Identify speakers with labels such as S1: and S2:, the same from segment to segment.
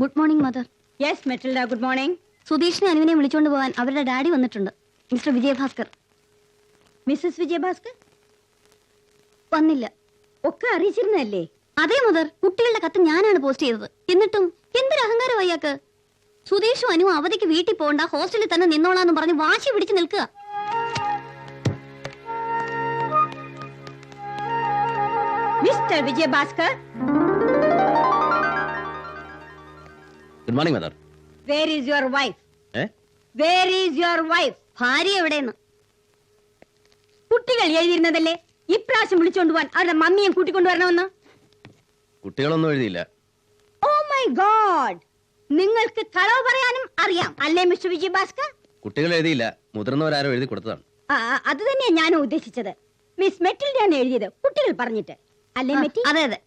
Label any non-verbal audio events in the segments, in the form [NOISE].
S1: Good morning mother
S2: yes Metilda good morning
S1: സുധീഷിനെ അനുവിനെ വിളിച്ചുകൊണ്ട് പോകാൻ അവരുടെ ഡാഡി വന്നിട്ടുണ്ട്. മിസ്റ്റർ വിജയഭാസ്കർ.
S2: മിസ്സസ് വിജയഭാസ്കർ?
S1: വന്നില്ല.
S2: ഒക്കെ അറിയിച്ചിരുന്നല്ലേ
S1: അതേ മദർ കുട്ടികളുടെ കത്ത് ഞാനാണ് പോസ്റ്റ് ചെയ്തത്. എന്നിട്ടും എന്തൊരു അഹങ്കാരം അയ്യാക്ക് സുധീഷും അനു അവധിക്ക് വീട്ടിൽ പോകണ്ട ഹോസ്റ്റലിൽ തന്നെ നിന്നോളാന്ന് പറഞ്ഞ് വാശി പിടിച്ച് നിൽക്കുക.
S2: Mister Vijayabhaskar?
S3: Good morning mother
S2: where is your wife where is your wife
S1: ഭാര്യ എവിടെയെന്ന്?
S2: കുട്ടികൾ എഴുതിയിരുന്നതല്ലേ? ഇപ്രാവശ്യം വിളിച്ചുകൊണ്ട് പോവാൻ അവരുടെ മമ്മിയെ കൂട്ടിക്കൊണ്ടുവരണമെന്ന്
S3: കുട്ടികളൊന്നും എഴുതിയില്ല.
S2: ഓ മൈ ഗോഡ് നിങ്ങൾക്ക് കളവ് പറയാനും അറിയാം. അല്ലേ മിസ്റ്റർ വിജയ് ഭാസ്കർ?
S3: കുട്ടികൾ എഴുതിയില്ല. മുതിർന്നവരാരോ എഴുതി കൊടുത്തതാണ്.
S2: അത് തന്നെയാ ഞാൻ ഉദ്ദേശിച്ചത്. മിസ് മെറ്റിൽഡാണ് എഴുതിയത് കുട്ടികൾ പറഞ്ഞിട്ട്. അല്ലേ മെറ്റി?
S1: അതെ അതെ.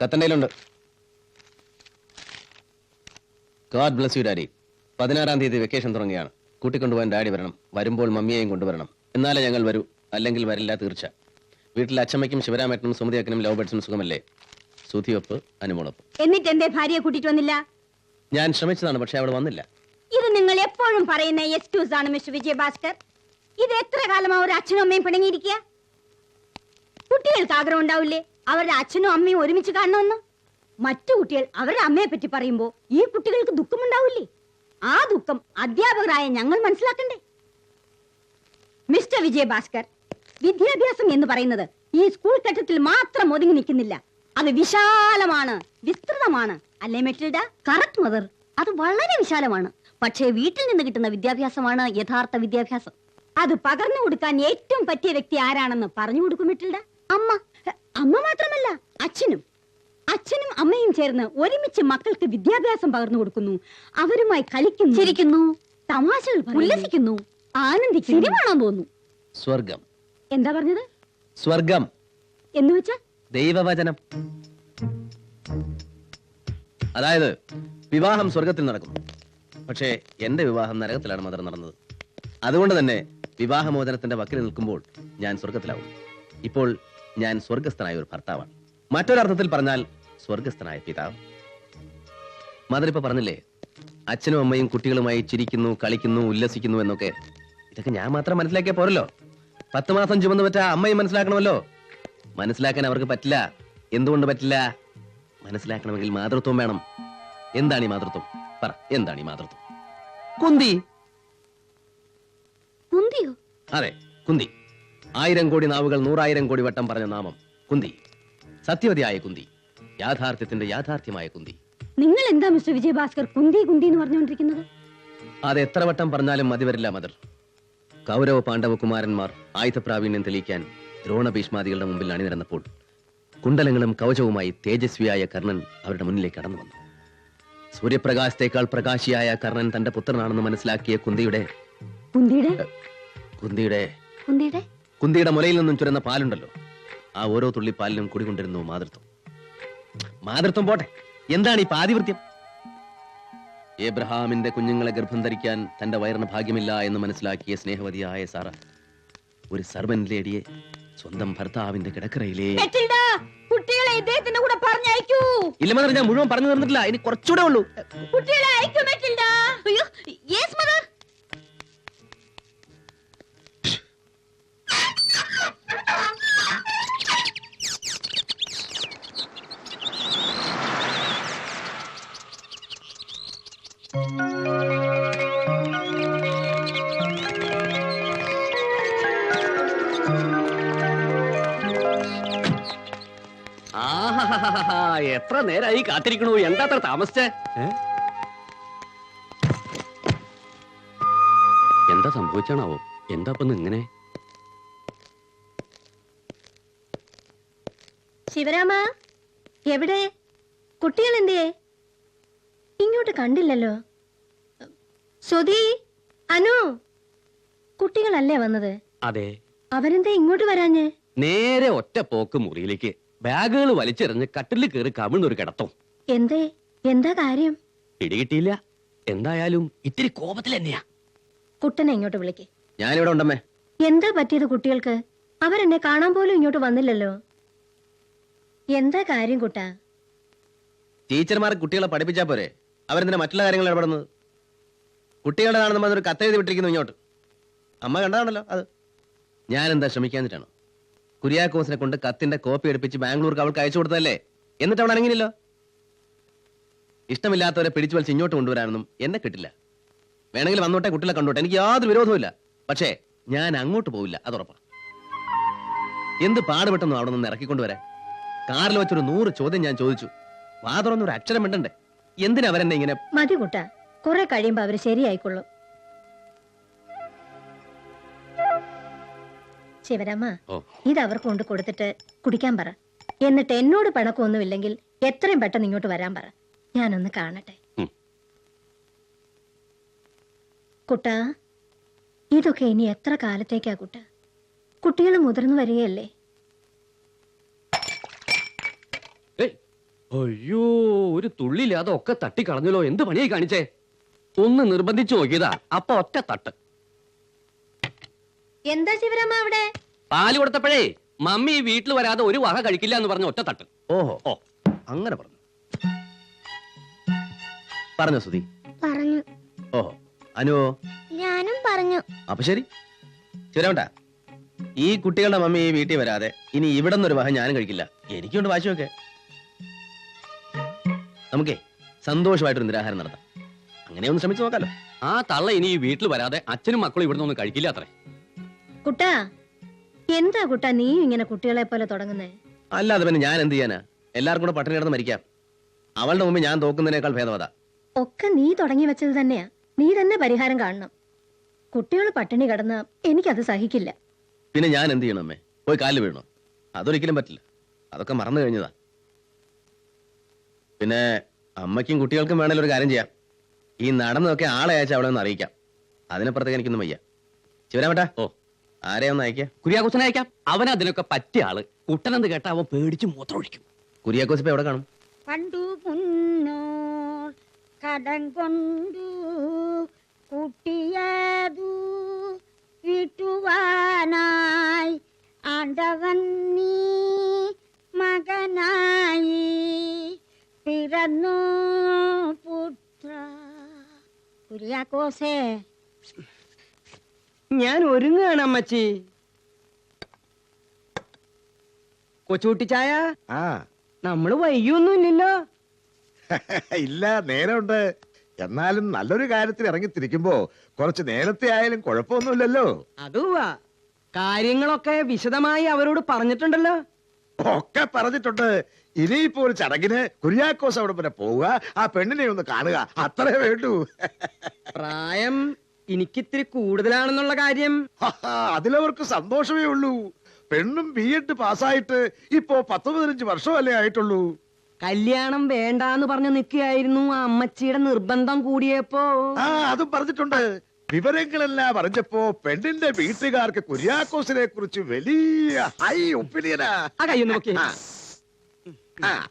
S3: കത്തണ്ടയിലുണ്ട്. ഗോഡ് ബ്ലസ് യു ഡാഡി പതിനാറാം തീയതി വെക്കേഷൻ തുടങ്ങിയാണ് കൂട്ടിക്കൊണ്ടുപോകാൻ ഡാഡി വരണം. വരുമ്പോൾ മമ്മിയെയും കൊണ്ടുവരണം. എന്നാലേ ഞങ്ങൾ വരൂ. അല്ലെങ്കിൽ വരില്ല തീർച്ച. വീട്ടിൽ അച്ഛമ്മയ്ക്കും ശിവരാമേട്ടനും സുമതിയക്കനും ലവ് ബേഡ്സും സുഖമല്ലേ? സുധിയൊപ്പ് അനുമോളപ്പ്.
S2: എന്നിട്ട് എന്റെ ഭാര്യയെ കൂട്ടിട്ട് വന്നില്ല?
S3: ഞാൻ ശ്രമിച്ചതാണ് പക്ഷെ അവിടെ വന്നില്ല.
S2: ഇത് നിങ്ങൾ എപ്പോഴും പറയുന്ന എക്സ്ക്യൂസ് ആണ് മിസ്റ്റർ വിജയഭാസ്കർ. ഇത് എത്ര കാലമാ ഒരു അച്ഛനും അമ്മയും പിണങ്ങിയിരിക്കുക? കുട്ടികൾക്ക് ആഗ്രഹം ഉണ്ടാവില്ലേ? അവരുടെ അച്ഛനും അമ്മയും ഒരുമിച്ച് കാണണമെന്ന്? മറ്റു കുട്ടികൾ അവരുടെ അമ്മയെ പറ്റി പറയുമ്പോ ഈ കുട്ടികൾക്ക് ദുഃഖമുണ്ടാവില്ലേ? ആ ദുഃഖം അധ്യാപകരായ ഞങ്ങൾ മനസ്സിലാക്കണ്ടേ? മിസ്റ്റർ വിജയഭാസ്കർ വിദ്യാഭ്യാസം എന്ന് പറയുന്നത് ഈ സ്കൂൾ ഘട്ടത്തിൽ മാത്രം ഒതുങ്ങി നിൽക്കുന്നില്ല. അത് വിശാലമാണ് വിസ്തൃതമാണ്. അല്ലേ മെറ്റിൽഡ?
S1: കറക്റ്റ് മദർ അത് വളരെ വിശാലമാണ്. പക്ഷേ വീട്ടിൽ നിന്ന് കിട്ടുന്ന വിദ്യാഭ്യാസമാണ് യഥാർത്ഥ വിദ്യാഭ്യാസം.
S2: അത് പകർന്നു കൊടുക്കാൻ ഏറ്റവും പറ്റിയ വ്യക്തി ആരാണെന്ന് പറഞ്ഞു കൊടുക്കും മെറ്റിൽഡ.
S1: അമ്മ.
S2: അമ്മ മാത്രമല്ല അച്ഛനും. അച്ഛനും അമ്മയും ചേർന്ന് ഒരുമിച്ച് മക്കൾക്ക് വിദ്യാഭ്യാസം പകർന്നു കൊടുക്കുന്നു. അവരുമായി കളിക്കുന്നു.
S1: ചിരിക്കുന്നു.
S2: തമാശകൾ
S1: ഉല്ലസിക്കുന്നു.
S2: ആനന്ദിക്കുന്നു.
S3: സ്വർഗം.
S2: എന്താ പറഞ്ഞത്?
S3: സ്വർഗം.
S2: എന്ന് വെച്ചാ?
S3: ദൈവവചനം. അതായത് വിവാഹം സ്വർഗത്തിൽ നടക്കും പക്ഷേ എന്റെ വിവാഹം നരകത്തിലാണ് മദർ നടന്നത്. അതുകൊണ്ട് തന്നെ വിവാഹമോചനത്തിന്റെ വക്കിൽ നിൽക്കുമ്പോൾ ഞാൻ സ്വർഗത്തിലാവും. ഇപ്പോൾ ഞാൻ സ്വർഗസ്ഥനായ ഒരു ഭർത്താവാണ്. മറ്റൊരർത്ഥത്തിൽ പറഞ്ഞാൽ സ്വർഗസ്ഥനായ പിതാവ്. മദർ ഇപ്പൊ പറഞ്ഞില്ലേ അച്ഛനും അമ്മയും കുട്ടികളുമായി ചിരിക്കുന്നു കളിക്കുന്നു ഉല്ലസിക്കുന്നു എന്നൊക്കെ. ഇതൊക്കെ ഞാൻ മാത്രം മനസ്സിലാക്കിയാൽ പോരല്ലോ. പത്ത് മാസം ചുമന്നു പറ്റ അമ്മയും മനസ്സിലാക്കണമല്ലോ. മനസ്സിലാക്കാൻ അവർക്ക് പറ്റില്ല. എന്തുകൊണ്ട് പറ്റില്ല? മനസ്സിലാക്കണമെങ്കിൽ മാതൃത്വം വേണം. എന്താണ് ഈ മാതൃത്വം? പറ എന്താണ് ഈ മാതൃത്വം? കുന്തി.
S1: കുന്തിയോ?
S3: അതെ കുന്തി. ആയിരം കോടി നാവുകൾ നൂറായിരം കോടി വട്ടം പറഞ്ഞ നാമം കുന്തി. സത്യവതിയായ കുന്തി. യാഥാർത്ഥ്യത്തിന്റെ യാഥാർത്ഥ്യമായ കുന്തി.
S2: നിങ്ങൾ എന്താ മിസ്റ്റർ വിജയഭാസ്കർ കുന്തി കുന്തി എന്ന് പറഞ്ഞുകൊണ്ടിരിക്കുന്നത്?
S3: അത് എത്ര വട്ടം പറഞ്ഞാലും മതി വരില്ല മദർ. കൗരവ പാണ്ഡവകുമാരന്മാർ ആയുധ ആയുധപ്രാവീണ്യം തെളിയിക്കാൻ ദ്രോണ ഭീഷ്മാദികളുടെ മുമ്പിൽ അണിനിരന്നപ്പോൾ കുണ്ടലങ്ങളും കവചവുമായി തേജസ്വിയായ കർണൻ അവരുടെ മുന്നിലേക്ക് കടന്നു വന്നു. സൂര്യപ്രകാശത്തേക്കാൾ പ്രകാശിയായ കർണൻ തന്റെ പുത്രനാണെന്ന് മനസ്സിലാക്കിയ കുന്തിയുടെ
S2: കുന്തിയുടെ?
S3: കുന്തിയുടെ
S1: കുന്തിയുടെ?
S3: കുന്തിയുടെ മുലയിൽ നിന്നും ചുരുന്ന പാലുണ്ടല്ലോ. ആ ഓരോ തുള്ളി പാലിനും കുടികൊണ്ടിരുന്നു മാതൃത്വം. മാതൃത്വം പോട്ടെ. എന്താണ് ഈ പാതിവൃത്യം? ഏബ്രഹാമിന്റെ കുഞ്ഞുങ്ങളെ ഗർഭം ധരിക്കാൻ തന്റെ വയറിന് ഭാഗ്യമില്ല എന്ന് മനസ്സിലാക്കിയ സ്നേഹവതിയായ സാറ ഒരു സർവൻ ലേഡിയെ സ്വന്തം ഭർത്താവിന്റെ കിടക്കറയിലേ
S2: കുട്ടികളെ ഇദ്ദേഹത്തിന്റെ കൂടെ പറഞ്ഞയക്കൂ
S3: ഇല്ല ഞാൻ മുഴുവൻ പറഞ്ഞു തീർന്നിട്ടില്ല ഇനി കുറച്ചുകൂടെ ഉള്ളൂ.
S2: കുട്ടികളെ അയക്കൂ മെറ്റിൽഡ.
S1: അയ്യോ യെസ് മദർ. [LAUGHS]
S3: എത്ര നേരായി കാത്തിരിക്കണു. എന്താ അത്ര താമസിച്ചേ? എന്താ സംഭവിച്ചാണാവോ? എന്താ ഇപ്പൊ ഇങ്ങനെ
S1: ശിവരാമ എവിടെ? കുട്ടികൾ എന്തേ ഇങ്ങോട്ട് കണ്ടില്ലല്ലോ. ശ്രുതി അനു കുട്ടികളല്ലേ വന്നത്?
S3: അതെ.
S1: അവരെന്താ ഇങ്ങോട്ട് വരാഞ്ഞേ?
S3: നേരെ ഒറ്റ പോക്ക് മുറിയിലേക്ക്. ബാഗുകൾ വലിച്ചെറിഞ്ഞ് കട്ടിൽ കയറി കമിഴ്ന്നൊരു കിടത്തും.
S1: എന്തേ? എന്താ കാര്യം?
S3: പിടികിട്ടിയില്ല. എന്തായാലും ഇത്തിരി കോപത്തിൽ തന്നെയാ.
S1: കുട്ടനെ ഇങ്ങോട്ട് വിളിക്ക്.
S3: ഞാനിവിടെ ഉണ്ടമ്മേ.
S1: എന്താ പറ്റിയത് കുട്ടികൾക്ക്? അവരെന്നെ കാണാൻ പോലും ഇങ്ങോട്ട് വന്നില്ലല്ലോ. എന്താ കാര്യം കുട്ട?
S3: ടീച്ചർമാർ കുട്ടികളെ പഠിപ്പിച്ചാ പോരെ. അവരെന്തിനാ മറ്റുള്ള കാര്യങ്ങൾ ഇടപെടുന്നത്? കുട്ടികളുടെതാണെന്ന് പറഞ്ഞൊരു കത്തെഴുതി വിട്ടിരിക്കുന്നു ഇങ്ങോട്ട്. അമ്മ കണ്ടതാണല്ലോ അത്. ഞാനെന്താ ശ്രമിക്കാന്നിട്ടാണ് കുര്യാക്കോസിനെ കൊണ്ട് കത്തിന്റെ കോപ്പി എടുപ്പിച്ച് ബാംഗ്ലൂർക്ക് അവൾക്ക് അയച്ചു കൊടുത്തതല്ലേ? എന്നിട്ട് അവൾ അനങ്ങിയില്ലല്ലോ? ഇഷ്ടമില്ലാത്തവരെ പിടിച്ചു വലിച്ച് ഇങ്ങോട്ട് കൊണ്ടുവരാനൊന്നും എന്നെ കിട്ടില്ല. വേണമെങ്കിൽ വന്നോട്ടെ കുട്ടികളെ കണ്ടോട്ടെ. എനിക്ക് യാതൊരു വിരോധവുമില്ല. പക്ഷേ ഞാൻ അങ്ങോട്ട് പോവില്ല അത് ഉറപ്പാണ് എന്ത് പാടുപെട്ടെന്നോ അവിടെ നിന്ന് ഇറക്കിക്കൊണ്ടുവരാൻ? കാറിൽ വെച്ചൊരു നൂറ് ചോദ്യം ഞാൻ ചോദിച്ചു. വാതറൊന്നൊരു അക്ഷരം മിണ്ടണ്ടേ? എന്തിനാ അവരെന്നെ ഇങ്ങനെ
S2: മതി കുട്ട. കുറെ കഴിയുമ്പോ അവർ ശരിയായിക്കൊള്ളും. ശിവരാമ ഇത് അവർക്ക് കൊണ്ട് കൊടുത്തിട്ട് കുടിക്കാൻ പറ. എന്നിട്ട് എന്നോട് പണക്കൊന്നുമില്ലെങ്കിൽ എത്രയും പെട്ടെന്ന് ഇങ്ങോട്ട് വരാൻ പറ. ഞാനൊന്ന് കാണട്ടെ. കുട്ട ഇതൊക്കെ ഇനി എത്ര കാലത്തേക്കാ കുട്ട? കുട്ടികൾ മുതിർന്നു വരികയല്ലേ?
S4: അയ്യോ ഒരു തുള്ളിയില്ലാതെ ഒക്കെ തട്ടിക്കളഞ്ഞല്ലോ. എന്ത് പണിയായി കാണിച്ചേ? ഒന്ന് നിർബന്ധിച്ചു നോക്കിയതാ. അപ്പൊ ഒറ്റ തട്ട്.
S2: എന്താ ശിവരാമ അവിടെ?
S4: പാൽ കൊടുത്തപ്പോഴേ മമ്മി ഈ വീട്ടിൽ വരാതെ ഒരു വക കഴിക്കില്ല എന്ന് പറഞ്ഞ ഒറ്റ തട്ട്.
S3: ഓഹോ ഓ അങ്ങനെ പറഞ്ഞു. പറഞ്ഞു സുധി
S1: പറഞ്ഞു.
S3: ഓഹോ അനുവോ?
S1: ഞാനും പറഞ്ഞു.
S3: അപ്പൊ ശരി. ശരിയാവണ്ട ഈ കുട്ടികളുടെ മമ്മി ഈ വീട്ടിൽ വരാതെ ഇനി ഇവിടെ നിന്നൊരു വക ഞാനും കഴിക്കില്ല. എനിക്കുണ്ട് വാശിയൊക്കെ. നമുക്കേ സന്തോഷമായിട്ടൊരു നിരാഹാരം നടത്താം. അങ്ങനെ ഒന്ന് ശ്രമിച്ചു നോക്കാലോ.
S4: ആ തള്ള ഇനി ഈ വീട്ടിൽ വരാതെ അച്ഛനും മക്കളും ഇവിടുന്ന് ഒന്നും കഴിക്കില്ല അത്രേ.
S2: കുട്ടാ എന്താ കുട്ടാ നീ ഇങ്ങനെ കുട്ടികളെ പോലെ തുടങ്ങുന്നേ?
S3: അല്ലാതെ പിന്നെ ഞാൻ എന്ത് ചെയ്യാനാ? എല്ലാവർക്കും കൂടെ പട്ടിണി കിടന്ന് മരിക്കാം. അവളുടെ മുമ്പ് ഞാൻ തോക്കുന്നതിനേക്കാൾ ഭേദമതാ
S2: ഒക്കെ നീ തുടങ്ങി വെച്ചത് തന്നെയാ. നീ തന്നെ പരിഹാരം കാണണം. കുട്ടികൾ പട്ടിണി കിടന്ന എനിക്കത് സഹിക്കില്ല.
S3: പിന്നെ ഞാൻ എന്ത് ചെയ്യണം അമ്മേ? പോയി കാലിൽ വീഴണോ? അതൊരിക്കലും പറ്റില്ല. അതൊക്കെ മറന്നു കഴിഞ്ഞതാ. പിന്നെ അമ്മയ്ക്കും കുട്ടികൾക്കും വേണേലും ഒരു കാര്യം ചെയ്യാം. ഈ നടന്നതൊക്കെ ആളെ അയച്ച അവളെ ഒന്ന് അറിയിക്കാം. അതിനപ്പുറത്തേക്ക് എനിക്കൊന്നും വയ്യ. ശിവരാമട്ടാ.
S4: ഓ.
S3: ആരെയാ ഒന്ന് അയക്കുക
S4: കുര്യാക്കോസനെ അയക്കാം. അവൻ അതിനൊക്കെ പറ്റിയ ആൾ. കുട്ടനെന്ന് കേട്ട അവൻ പേടിച്ച് മൂത്രം ഒഴിക്കും
S3: കുര്യാക്കോസ് ഇപ്പൊ എവിടെ കാണും?
S2: പണ്ടു മുന്നോർ കടം കൊണ്ടു കുട്ടിയതു വിട്ടുവാനായി ആണ്ടവൻ നീ മകനായി പിറന്നു പുത്ര. കുര്യാക്കോസേ
S5: ഞാൻ ഒരുങ്ങാണ് അമ്മച്ചി. കൊച്ചുകുട്ടി ചായ
S6: ആ.
S5: നമ്മൾ വൈകിയൊന്നുമില്ലല്ലോ. [LAUGHS]
S6: ഇല്ല നേരമുണ്ട്. എന്നാലും നല്ലൊരു കാര്യത്തിൽ ഇറങ്ങിത്തിരിക്കുമ്പോ കുറച്ച് നേരത്തെ ആയാലും കുഴപ്പമൊന്നുമില്ലല്ലോ.
S5: അതുവാ. കാര്യങ്ങളൊക്കെ വിശദമായി അവരോട് പറഞ്ഞിട്ടുണ്ടല്ലോ.
S6: ഒക്കെ പറഞ്ഞിട്ടുണ്ട്. ഇനിയിപ്പോ ഒരു ചടങ്ങിന് കുര്യാക്കോസ് അവിടെ വരെ പോവുക ആ പെണ്ണിനെ ഒന്ന് കാണുക. അത്രേ വേണ്ടു. [LAUGHS]
S5: പ്രായം എനിക്കിത്തിരി കൂടുതലാണെന്നുള്ള കാര്യം.
S6: അതിലവർക്ക് സന്തോഷമേ ഉള്ളൂ. പെണ്ണും ബി എഡ് പാസ്സായിട്ട് ഇപ്പോ പത്ത് പതിനഞ്ച് വർഷമല്ലേ ആയിട്ടുള്ളൂ.
S5: കല്യാണം വേണ്ടാന്ന് പറഞ്ഞു നിൽക്കുകയായിരുന്നു ആ അമ്മച്ചിയുടെ നിർബന്ധം കൂടിയപ്പോ.
S6: ആ അതും പറഞ്ഞിട്ടുണ്ട്. വിവരങ്ങളെല്ലാം അറിഞ്ഞപ്പോ പെണ്ണിന്റെ വീട്ടുകാർക്ക് കുര്യാക്കോസിനെ കുറിച്ച് വലിയ ഹൈ ഒപ്പീനിയനാ.
S5: ആ കയ്യൊന്ന് നോക്കി.
S6: ആ.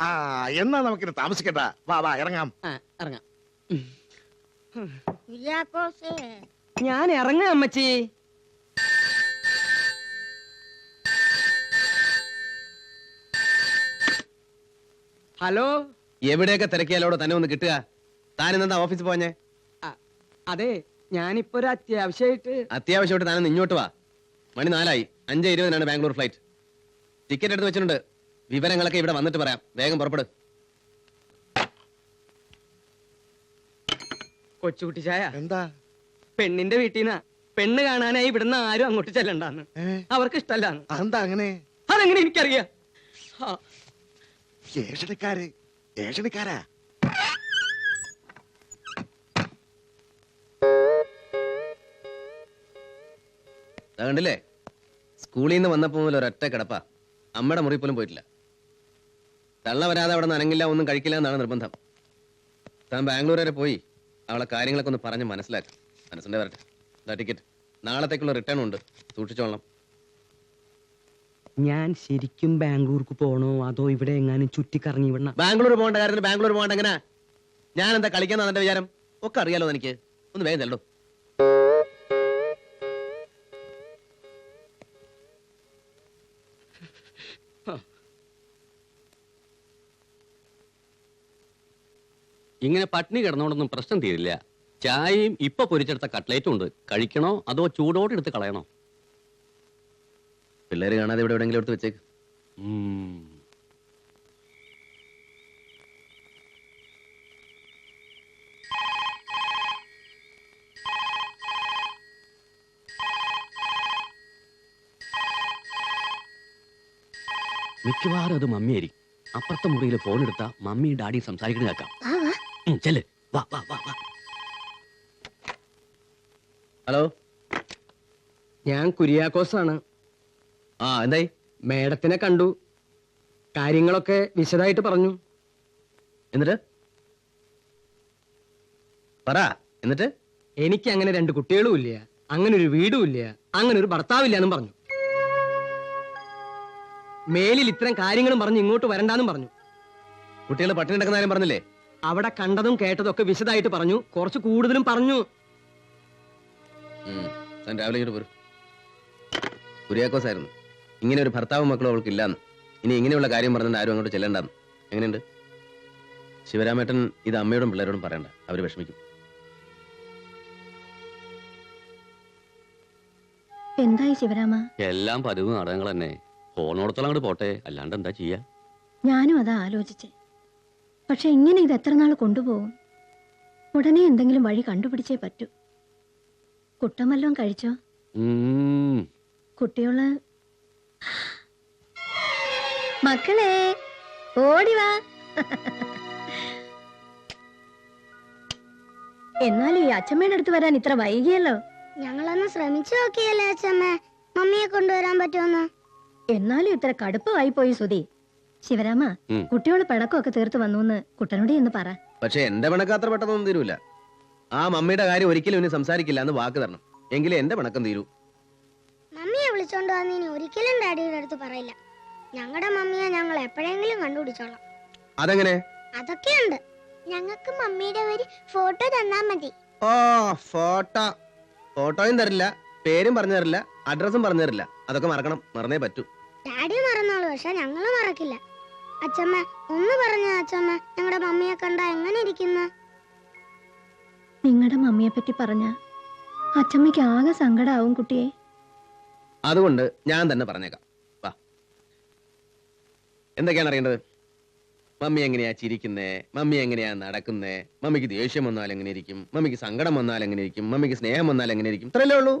S6: ആ. എന്നാ നമുക്കിത് താമസിക്കണ്ട. വാ വാ ഇറങ്ങാം.
S5: ഇറങ്ങാം.
S2: കുര്യാക്കോസേ
S5: ഞാൻ ഇറങ്ങ അമ്മച്ചി. ഹലോ?
S3: എവിടെയൊക്കെ തിരക്കിയാലോടെ തന്നെ ഒന്ന് കിട്ടുക? താനെന്താ ഓഫീസിൽ പോഞ്ഞേ
S5: അ- അതെ ഞാനിപ്പോ ഒരു അത്യാവശ്യമായിട്ട്
S3: അത്യാവശ്യമായിട്ട് താനൊന്ന് ഇങ്ങോട്ട് വാ. മണി നാലായി. അഞ്ചേ ഇരുപതിനാണ് ബാംഗ്ലൂർ ഫ്ലൈറ്റ്. ടിക്കറ്റ് എടുത്ത് വെച്ചിട്ടുണ്ട്. വിവരങ്ങളൊക്കെ ഇവിടെ വന്നിട്ട് പറയാം. വേഗം പുറപ്പെടും.
S5: കൊച്ചുകുട്ടി ചായ.
S6: എന്താ?
S5: പെണ്ണിന്റെ വീട്ടിൽ നിന്ന് പെണ്ണ് കാണാനായി ഇവിടുന്ന് ആരും അങ്ങോട്ട് ചെല്ലണ്ടാന്ന്. അവർക്ക് ഇഷ്ടല്ലാന്ന്
S6: അതെന്താ അങ്ങനെ?
S5: അതെങ്ങനെ എനിക്കറിയാം. ആ,
S6: ഏഷണിക്കാര് ഏഷണിക്കാരാ?
S3: കണ്ടില്ലേ? സ്കൂളിൽ നിന്ന് വന്നപ്പോ മുതൽ ഒരൊറ്റ കിടപ്പാ. അമ്മയുടെ മുറി പോലും പോയിട്ടില്ല. തള്ള വരാതെ അവിടെ നിന്ന് അനങ്ങില്ല ഒന്നും കഴിക്കില്ല എന്നാണ് നിർബന്ധം. താൻ ബാംഗ്ലൂർ വരെ പോയി. അവളെ കാര്യങ്ങളൊക്കെ ഒന്ന് പറഞ്ഞ് മനസ്സിലാക്കാം. മനസ്സിന്റെ വരട്ടെ. ദാ ടിക്കറ്റ് നാളത്തേക്കുള്ള റിട്ടേൺ ഉണ്ട്. സൂക്ഷിച്ചോളണം.
S5: ഞാൻ ശരിക്കും ബാംഗ്ലൂർക്ക് പോണോ? അതോ ഇവിടെ എങ്ങാനും ചുറ്റിക്കറങ്ങി വിടണം?
S3: ബാംഗ്ലൂർ പോകേണ്ട കാര്യത്തിന് ബാംഗ്ലൂർ പോകേണ്ട എങ്ങനെ? ഞാൻ എന്താ കളിക്കാൻ എന്റെ വിചാരം? ഒക്കെ അറിയാലോ എനിക്ക് ഒന്ന് വേഗം ചെല്ലടോ.
S4: ഇങ്ങനെ പട്ടിണി കിടന്നോണ്ടൊന്നും പ്രശ്നം തീരില്ല. ചായയും ഇപ്പൊ പൊരിച്ചെടുത്ത കട്ട്ലേറ്റും ഉണ്ട്. കഴിക്കണോ അതോ ചൂടോടെ എടുത്ത് കളയണോ?
S3: പിള്ളേര് കാണാതെ ഇവിടെ എവിടെയെങ്കിലും എടുത്ത് വെച്ചേക്ക്.
S4: ഉം. മിക്കവാറും അത് മമ്മിയായിരിക്കും. അപ്പുറത്തെ മുറിയിൽ ഫോൺ എടുത്താ മമ്മിയും ഡാഡിയും കേൾക്കാം. ഉം, ചെല്ല്. വാ വാ വാ വാ.
S3: ഹലോ?
S5: ഞാൻ കുര്യാക്കോസാണ്.
S3: ആ എന്തായി?
S5: മേഡത്തിനെ കണ്ടു. കാര്യങ്ങളൊക്കെ വിശദമായിട്ട് പറഞ്ഞു.
S3: എന്നിട്ട്? പറ എന്നിട്ട്?
S5: എനിക്ക് അങ്ങനെ രണ്ട് കുട്ടികളും ഇല്ല അങ്ങനെ ഒരു വീടും ഇല്ല അങ്ങനെ ഒരു ഭർത്താവില്ല എന്നും പറഞ്ഞു. മേലിൽ ഇത്തരം കാര്യങ്ങളും പറഞ്ഞ് ഇങ്ങോട്ട് വരണ്ടാന്നും പറഞ്ഞു.
S3: കുട്ടികൾ പട്ടിണി കിടക്കുന്ന കാര്യം പറഞ്ഞില്ലേ?
S5: അവിടെ കണ്ടതും കേട്ടതൊക്കെ ഒക്കെ വിശദമായിട്ട് പറഞ്ഞു. കുറച്ച് കൂടുതലും പറഞ്ഞു.
S3: താൻ രാവിലെ ഇങ്ങോട്ട് പോരും. കുര്യാക്കോസ് ആയിരുന്നു ഇങ്ങനെ ഒരു ഭർത്താവും മക്കളും അവൾക്ക് ഇല്ലാന്ന്. ഇനി ഇങ്ങനെയുള്ള കാര്യം പറഞ്ഞിട്ട് ആരും അങ്ങോട്ട് ചെല്ലണ്ടെന്ന്. എങ്ങനെയുണ്ട്? ശിവരാമേട്ടൻ ഇത് അമ്മയോടും പിള്ളേരോടും പറയണ്ട. അവർ വിഷമിക്കും.
S1: എന്തായി ശിവരാമ?
S4: എല്ലാം പതിവ് നാടകങ്ങൾ തന്നെ ഫോണോടത്തോളം അങ്ങോട്ട് പോട്ടെ. അല്ലാണ്ട് എന്താ ചെയ്യാ?
S1: ഞാനും അതാ ആലോചിച്ചേ. പക്ഷെ ഇങ്ങനെ ഇത് എത്ര നാൾ കൊണ്ടുപോകും ഉടനെ എന്തെങ്കിലും വഴി കണ്ടുപിടിച്ചേ പറ്റൂ. കുട്ടം വല്ലതും കഴിച്ചോ. കുട്ടികൾ മക്കളെ ഓടിവാ എന്നാലും ഈ അച്ഛമ്മയുടെ അടുത്ത് വരാൻ ഇത്ര വൈകിയല്ലോ?
S7: ഞങ്ങളൊന്ന് ശ്രമിച്ചു നോക്കിയല്ലേ അച്ഛമ്മ മമ്മിയെ കൊണ്ടുവരാൻ പറ്റുമെന്ന്.
S1: എന്നാലും ഇത്ര കടുപ്പമായി പോയി സുധി. ശിവരാമ കുട്ടിയോൾ പിണക്കമൊക്കെ തീർത്ത് വന്നു എന്ന് കുട്ടനോട് എന്ന് പറ.
S3: പക്ഷെ എന്റെ പിണക്കം അത്ര പെട്ടെന്നൊന്നും തീരൂല. ആ മമ്മിയുടെ കാര്യം ഒരിക്കലും ഇനി സംസാരിക്കില്ല എന്ന് വാക്ക് തരണം. എങ്കിലേ എന്റെ പിണക്കം തീരൂ.
S7: മമ്മിയെ വിളിച്ചോണ്ട് വന്ന് ഇനി ഒരിക്കലും ഡാഡിയുടെ അടുത്ത് പറയില്ല. ഞങ്ങളുടെ മമ്മിയെ ഞങ്ങൾ എപ്പോഴെങ്കിലും കണ്ടുപിടിച്ചോളാം.
S3: അതെങ്ങനെ?
S7: അതൊക്കെയുണ്ട്. ഞങ്ങൾക്ക് മമ്മിയുടെ ഒരു ഫോട്ടോ തന്നാ മതി.
S3: ഓ ഫോട്ടോ. ഫോട്ടോയും തരില്ല പേരും പറഞ്ഞു തരില്ല അഡ്രസ്സും പറഞ്ഞു തരില്ല. അതൊക്കെ മറക്കണം മറന്നേ പറ്റൂ.
S7: ഡാഡി മറന്നോളൂ പക്ഷെ ഞങ്ങൾ മറക്കില്ല. അച്ഛമ്മ ഒന്ന് പറഞ്ഞ അച്ഛമ്മ ഞങ്ങളുടെ മമ്മിയെ കണ്ട എങ്ങനെ ഇരിക്കുന്നു?
S1: നിങ്ങളുടെ മമ്മിയെ പറ്റി പറഞ്ഞ അച്ഛമ്മയ്ക്ക് ആകെ സങ്കടാവും കുട്ടിയെ.
S3: അതുകൊണ്ട് ഞാൻ തന്നെ പറഞ്ഞേക്കാം. വാ. എന്തൊക്കെയാണ് അറിയേണ്ടത്? മമ്മി എങ്ങനെയാ ചിരിക്കുന്നേ? മമ്മി എങ്ങനെയാ നടക്കുന്നേ? മമ്മിക്ക് ദേഷ്യം വന്നാൽ എങ്ങനെ ഇരിക്കും? മമ്മിക്ക് സങ്കടം വന്നാൽ എങ്ങനെ ഇരിക്കും? മമ്മിക്ക് സ്നേഹം വന്നാൽ എങ്ങനെ ഇരിക്കും? ഇത്രയല്ലേ ഉള്ളൂ.